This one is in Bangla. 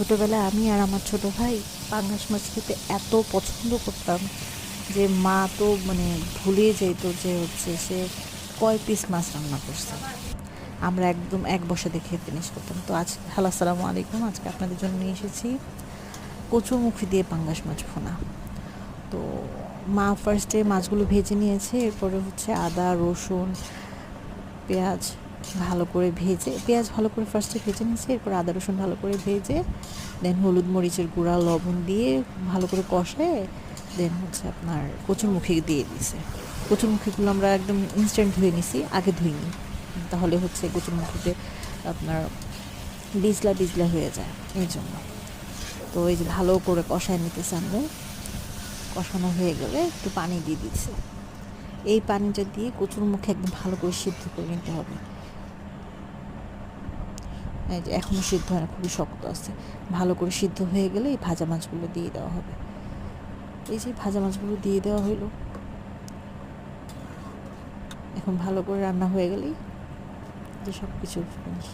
ছোটোবেলায় আমি আর আমার ছোট ভাই পাঙ্গাস মাছ খেতে এত পছন্দ করতাম যে মা তো মানে ভুলে যেত যে হচ্ছে সে কয় পিস মাছ রান্না করছে। আমরা একদম এক বসে দেখে ফিনিশ করতাম। তো আজ, হ্যালো, আসসালামু আলাইকুম। আজকে আপনাদের জন্য নিয়ে এসেছি কচুরমুখী দিয়ে পাঙ্গাস মাছ ভোনা। তো মা ফার্স্টে মাছগুলো ভেজে নিয়েছে, এরপরে হচ্ছে আদা, রসুন, পেঁয়াজ ভালো করে ভেজে, পেঁয়াজ ভালো করে ফার্স্টে ভেজে নিয়েছে, এরপর আদা রসুন ভালো করে ভেজে দেন হলুদ মরিচের গুঁড়া, লবণ দিয়ে ভালো করে কষে দেন হচ্ছে আপনার কচুরমুখী দিয়ে দিয়েছে। কচুরমুখীগুলো আমরা একদম ইনস্ট্যান্ট ধুয়ে নিছি, আগে ধুইনি। তাহলে হচ্ছে কচুরমুখীতে আপনার বিজলা বিজলা হয়ে যায় এই জন্য। তো এই যে ভালো করে কষায় নিতেছে আমরা, কষানো হয়ে গেলে একটু পানি দিয়ে দিচ্ছে। এই পানিটা দিয়ে কচুর মুখে একদম ভালো করে সিদ্ধ করে নিতে হবে। যে এখনও সিদ্ধ হয় না, খুবই শক্ত আছে। ভালো করে সিদ্ধ হয়ে গেলে এই ভাজা মাছগুলো দিয়ে দেওয়া হবে। এই যে ভাজা মাছগুলো দিয়ে দেওয়া হইল। এখন ভালো করে রান্না হয়ে গেলেই যে সব কিছু ফিনিশ